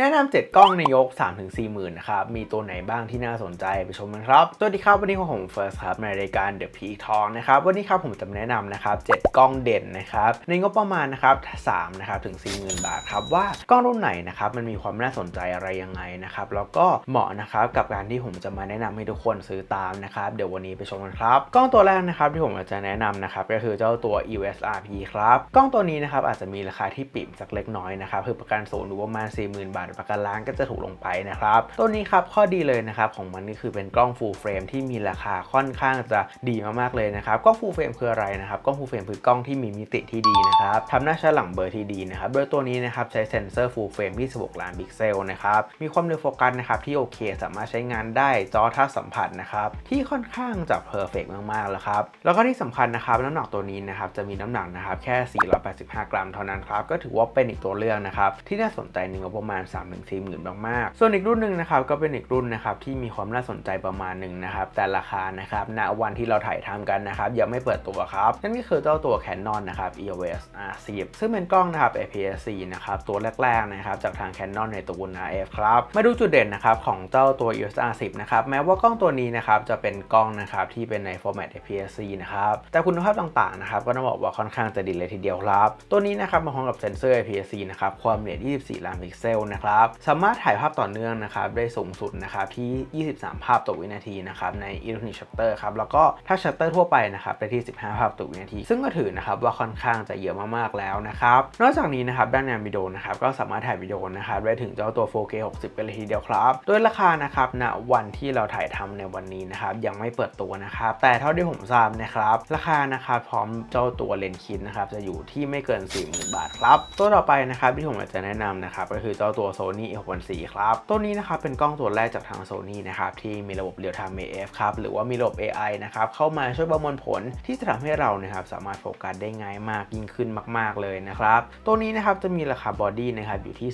แนะนำ7กล้องในยก 3-4หมื่นนะครับ มีตัวไหนบ้างที่น่าสนใจไปชมกันครับ สวัสดีครับวันนี้ผมเฟิร์สครับในรายการ The Peak Talk นะครับ วันนี้ครับผมจะมาแนะนำนะครับ7กล้องเด่นนะครับ ในงบประมาณนะครับ3นะครับถึง 40,000 บาทครับ ว่ากล้องรุ่นไหนนะครับ มันมีความน่าสนใจอะไรยังไงนะครับ แล้วก็เหมาะนะครับกับการที่ผมจะมาแนะนำให้ทุกคนซื้อตามนะครับ เดี๋ยววันนี้ไปชมกันครับ กล้องตัวแรกนะครับที่ผมจะแนะนำนะครับก็คือเจ้าตัว EOS RP ครับ กล้องตัวนี้นะครับอาจจะมีราคาที่ปิ่มสักเล็กน้อยนะครับ คือประกันศูนย์อยู่ประมาณ40,000บาทประกันล้านก็จะถูกลงไปนะครับ ตัวนี้ครับข้อดีเลยนะครับของมันนี่คือเป็นกล้อง full frame ที่มีราคาค่อนข้างจะดีมากๆเลยนะครับกล้อง full frame คืออะไรนะครับกล้อง full frame คือกล้องที่มีมิติที่ดีนะครับทำหน้าชัดหลังเบอร์ที่ดีนะครับโดยตัวนี้นะครับใช้เซ็นเซอร์ full frame 26ล้านพิกเซลนะครับมีความเร็วโฟกัสนะครับที่โอเค สามารถใช้งานได้จอทัชสัมผัสนะครับที่ค่อนข้างจะ perfect มากๆแล้วครับแล้วก็ที่สำคัญนะครับน้ำหนักตัวนี้นะครับจะมีน้ำหนักนะครับแค่ 485 กรัมเท่านั้นครับก็ถือว่าเป็นอีกตัวเลือกนะครับที่น่าสนใจในงบประมาณ3-4หมื่นมากๆ ส่วนอีกรุ่นหนึ่งนะครับก็เป็นอีกรุ่นนะครับที่มีความน่าสนใจประมาณหนึ่งนะครับแต่ราคานะครับณวันที่เราถ่ายทำกันนะครับยังไม่เปิดตัวครับนั่นก็คือเจ้าตัว Canon นะครับ EOS R10 ซึ่งเป็นกล้องนะครับ APS-C นะครับตัวแรกๆนะครับจากทาง Canon ในตระกูล RF ครับมาดูจุดเด่นนะครับของเจ้าตัว EOS R10 นะครับแม้ว่ากล้องตัวนี้นะครับจะเป็นกล้องนะครับที่เป็นใน format APS-C นะครับแต่คุณภาพต่างๆนะครับก็ต้องบอกว่าค่อนข้างจะดีเลยทีเดียวครับ ตัวนี้นะครับมาพร้อมกับเซ็นเซอร์ APS-C นะครับความละเอียด 24 ล้านพิกเซลนะครับสามารถถ่ายภาพต่อเนื่องนะครับได้สูงสุดนะครับที่ 23 ภาพต่อวินาทีนะครับใน Electronic Shutter ครับแล้วก็ถ้า Shutter ทั่วไปนะครับได้ที่ 15 ภาพต่อวินาที ซึ่งก็ถือนะครับว่าค่อนข้างจะเยอะมากๆแล้วนะครับนอกจากนี้นะครับด้านงานวิดีโอนะครับก็สามารถถ่ายวิดีโอนะครับได้ถึงเจ้าตัว 4K 60 กันเลยทีเดียวครับโดยราคานะครับณวันที่เราถ่ายทำในวันนี้นะครับยังไม่เปิดตัวนะครับแต่เท่าที่ผมทราบนะครับราคานะครับพร้อมเจ้าตัวเลนส์คิดนะครับจะอยู่ที่ไม่เกิน 40,000 บาทครับตัวต่อไปนะครับที่ผมจะแนะนำนะครับก็คือเจ้าตัว Sony A64 ครับ ตัวนี้นะครับเป็นกล้องตัวแรกจากทาง Sony นะครับที่มีระบบ Real Time AF ครับหรือว่ามีระบบ AI นะครับเข้ามาช่วยประมวลผลที่จะทำให้เรานะครับสามารถโฟกัสได้ง่ายมากยิ่งขึ้นมาก ๆ เลยนะครับ ตัวนี้นะครับจะมีราคาบอดี้นะครับอยู่ที่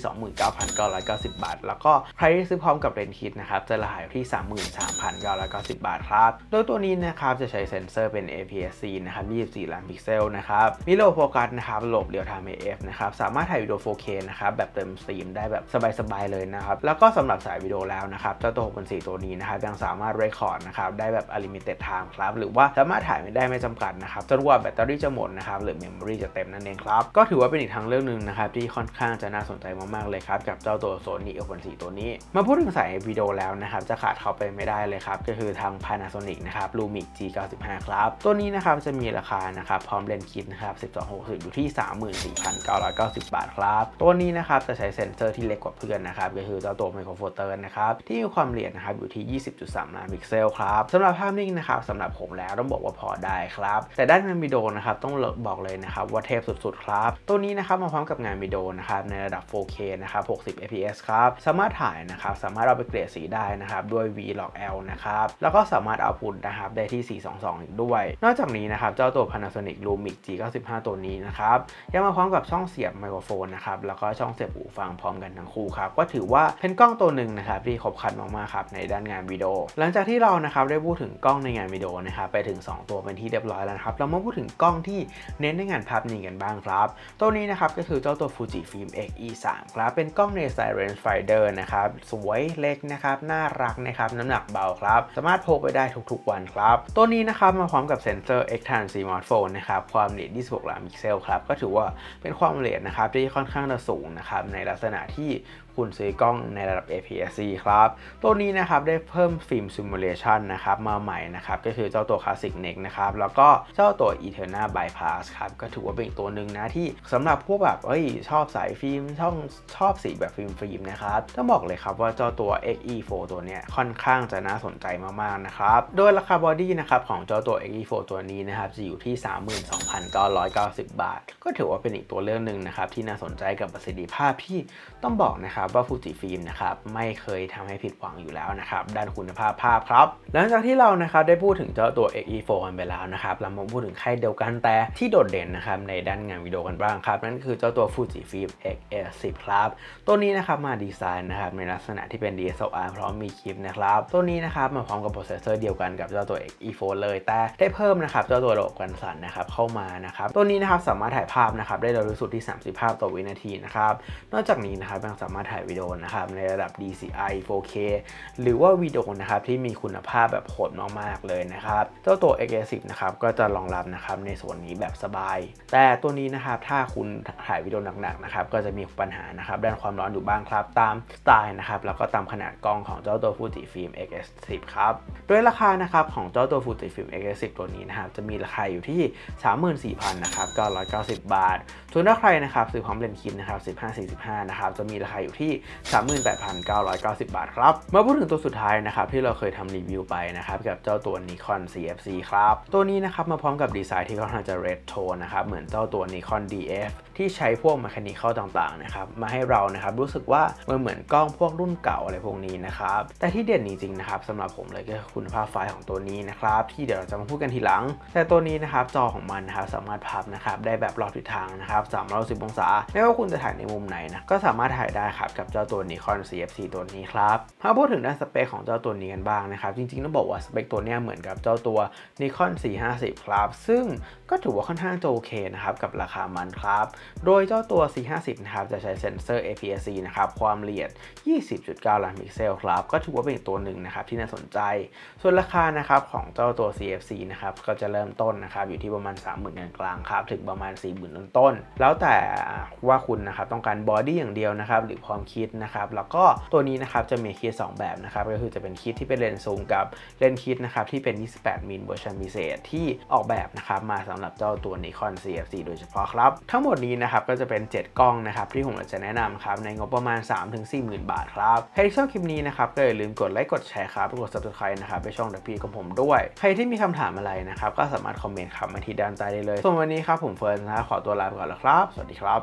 29,990 บาท แล้วก็ใครที่ซื้อพร้อมกับเลนส์คิดนะครับจะราคาอยู่ที่ 33,990 บาทครับ โดยตัวนี้นะครับจะใช้เซ็นเซอร์เป็น APS-C นะครับ24ล้านพิกเซลนะครับมีระบบโฟกัสนะครับระบบ Real Time AF นะครับสามารถถ่ายวิดีโอ 4K นะครับแบบเต็มสตรีมได้แบบสบายๆเลยนะครับ แล้วก็สำหรับสายวิดีโอแล้วนะครับเจ้าตัว6.4ตัวนี้นะครับยังสามารถเรคคอร์ดนะครับได้แบบ unlimited time ครับหรือว่าสามารถถ่ายไม่ได้ไม่จำกัดนะครับจนกว่าแบตเตอรี่จะหมดนะครับหรือเมมโมรีจะเต็มนั่นเองครับก็ถือว่าเป็นอีกทางเลือกหนึ่งนะครับที่ค่อนข้างจะน่าสนใจมากๆเลยครับกับเจ้าตัว Sony A64 ตัวนี้ มาพูดถึงสายวิดีโอแล้วนะครับจะขาดเขาไปไม่ได้เลยครับก็คือทาง Panasonic นะครับ Lumix G95 ครับตัวนี้นะครับจะมีราคานะครับพร้อมเลนส์คิดนะครับ1260อยู่ที่ 34,990 บาทครับตัวนี้นะครับจะใช้เซ็นเซอร์ที่เล็กกว่าเพื่อนนะครับก็คือเจ้าตัวไมโครโฟเตอร์นะครับที่มีความละเอียดนะครับอยู่ที่ 20.3 ล้านพิกเซลครับสำหรับภาพนิ่งนะครับสำหรับผมแล้วต้องบอกว่าพอได้ครับ แต่ด้านงานวิดีโอนะครับต้องบอกเลยนะครับว่าเทพสุดๆครับ ตัวนี้นะครับมาพร้อมกับงานวิดีโอนะครับในระดับ 4K นะครับ 60 fps ครับสามารถถ่ายนะครับสามารถเอาไปเกลี่ยสีได้นะครับด้วย Vlog L นะครับแล้วก็สามารถเอาพุทนะครับได้ที่ 422 อีกด้วย นอกจากนี้นะครับเจ้าตัว Panasonic Lumix G95 ตัวนี้นะครับยังมาพร้อมกับช่องเสียบไมโครโฟนนะครับแล้วก็ช่องเสียบหูฟังพร้อมกันทั้งคู่ครับก็ถือว่าเป็นกล้องตัวหนึ่งนะครับที่ครบครันมากๆครับในด้านงานวิดีโอ หลังจากที่เรานะครับได้พูดถึงกล้องในงานวิดีโอนะครับไปถึง 2 ตัวเป็นที่เรียบร้อยแล้วนะครับเรามาพูดถึงกล้องที่เน้นในงานภาพนิ่งกันบ้างครับ ตัวนี้นะครับก็คือเจ้าตัว Fuji Film X E3 ครับเป็นกล้องในสาย range finder นะครับสวยเล็กนะครับน่ารักนะครับน้ำหนักเบาครับสามารถพกไปได้ทุกๆวันครับตัวนี้นะครับมาพร้อมกับเซ็นเซอร์ Xtran Smartphone นะครับความละเอียด26ล้านพิกเซลครับก็ถือว่าเป็นความละเอียดนะครับที่ค่อนข้างจะสูงนะครับในลักษณะที่ энергии คุณซื้อกล้องในระดับ APS-C ครับ ตัวนี้นะครับได้เพิ่มฟิล์มซิมูเลชันนะครับมาใหม่นะครับ ก็คือเจ้าตัว Classic Nex นะครับ แล้วก็เจ้าตัว Eterna Bypass ครับ ก็ถือว่าเป็นอีกตัวหนึ่งนะที่สำหรับพวกแบบเอ้ยชอบสายฟิล์มชอบชอบสีแบบฟิล์มฟิล์มนะครับ ต้องบอกเลยครับว่าเจ้าตัว XE4 ตัวเนี้ยค่อนข้างจะน่าสนใจมากๆนะครับ โดยราคาบอดี้นะครับของเจ้าตัว XE4 ตัวนี้นะครับจะอยู่ที่ 32,990 บาท ก็ถือว่าเป็นอีกตัวเลือกหนึ่งนะครับที่น่าสนใจกับประสิทธิภาพที่ต้องบอกนะครับว่าฟูจิฟิล์มนะครับไม่เคยทำให้ผิดหวังอยู่แล้วนะครับด้านคุณภาพภาพครับ หลังจากที่เรานะครับได้พูดถึงเจ้าตัว XE4 กันไปแล้วนะครับเรามาพูดถึงค่ายเดียวกันแต่ที่โดดเด่นนะครับในด้านงานวิดีโอกันบ้างครับนั่นคือเจ้าตัว Fuji Film X-S10 ครับตัวนี้นะครับมาดีไซน์นะครับในลักษณะที่เป็น DSLR พร้อมมีคลิปนะครับตัวนี้นะครับมาพร้อมกับโปรเซสเซอร์เดียวกันกับเจ้าตัว XE4 เลยแต่ได้เพิ่มนะครับเจ้าตัวระบบกันสั่นนะครับเข้ามานะครับตัวนี้นะครับสามารถถ่ายภาพนะครับได้เร็วที่สุดที่ 30 ภาพต่อวินาทีนะครับนอกจากนี้นะครับยังสามารถถ่ายวิดีโอนะครับในระดับ DCI 4K หรือว่าวิดีโอนะครับที่มีคุณภาพแบบโหดมากๆเลยนะครับเจ้าตัว X10 นะครับก็จะรองรับนะครับในส่วนนี้แบบสบาย แต่ตัวนี้นะครับถ้าคุณถ่ายวิดีโอหนักๆนะครับก็จะมีปัญหานะครับด้านความร้อนอยู่บ้างครับตามสไตล์นะครับแล้วก็ตามขนาดกล้องของเจ้าตัว Fujifilm X10 ครับโดยราคานะครับของเจ้าตัว Fujifilm X10 ตัวนี้นะครับจะมีราคาอยู่ที่ 34,000นะครับ990 บาท ส่วนถ้าใครนะครับซื้อพร้อมเลนส์คิดนะครับ 1545 นะครับ จะมีราคาอยู่ที่ 38,990 บาทครับ มาพูดถึงตัวสุดท้ายนะครับที่เราเคยทำรีวิวไปนะครับกับเจ้าตัว Nikon CFC ครับ ตัวนี้นะครับมาพร้อมกับดีไซน์ที่ค่อนข้างจะเรดโทนนะครับเหมือนเจ้าตัว Nikon DF ที่ใช้พวกม c h a นิคอลต่างๆนะครับมาให้เรานะครับรู้สึกว่ามันเหมือนกล้องพวกรุ่นเก่าอะไรพวกนี้นะครับแต่ที่เด่นจริงๆนะครับสำหรับผมเลยก็คือคุณภาพไฟล์ของตัวนี้นะครับที่เดี๋ยวเราจะมาพูดกันทีหลัง แต่ตัวนี้นะครับจอของมันนะครับสามารถพับนะครับได้แบบรอบทิศทางนะครับ310องศา ไม่ว่าคุณจะถ่ายในมุมไหนนะ ก็สามารถถ่ายได้ครับกับเจ้าตัว Nikon CFC ตัวนี้ครับมาพูดถึงด้านสเปคของเจ้าตัวนี้กันบ้างนะครับ จริงๆต้องบอกว่าสเปคตัวนี้เหมือนกับเจ้าตัว Nikon 450 ครับ ซึ่งก็ถือว่าค่อนข้างจะโอเคนะครับกับราคามันครับ โดยเจ้าตัว 450 นะครับจะใช้เซ็นเซอร์ APS-C นะครับความละเอียด 20.9 ล้านพิกเซลครับ ก็ถือว่าเป็นอีกตัวหนึ่งนะครับที่น่าสนใจ ส่วนราคานะครับของเจ้าตัว CFC นะครับก็จะเริ่มต้นนะครับอยู่ที่ประมาณ 30,000กลางๆครับถึงประมาณ 40,000ต้นแล้วแต่ว่าคุณนะครับต้องการบอดี้อย่างเดียวนะครับหรือพร้อมคิดนะครับแล้วก็ตัวนี้นะครับจะมีคิด2แบบนะครับก็คือจะเป็นคิดที่เป็นเลนส์ซูมกับเลนส์คิดนะครับที่เป็น 28มิลเวอร์ชันพิเศษที่ออกแบบนะครับมาสำหรับเจ้าตัว Nikon CFC โดยเฉพาะครับ ทั้งหมดนี้นะครับก็จะเป็น 7 กล้องนะครับที่ผมจะแนะนำครับในงบประมาณ 3-4หมื่นบาทครับใครที่ชอบคลิปนี้นะครับก็อย่าลืมกดไลค์กดแชร์ครับกด subscribe นะครับไปช่องดับพีของผมด้วย ใครที่มีคำถามอะไรนะครับก็สามารถคอมเมนต์ครับมาที่ด้านใต้ได้เลยส่วนวันนี้ครับผมเฟิร์นนะขอตัวลาไปก่อนแล้วครับ สวัสดีครับ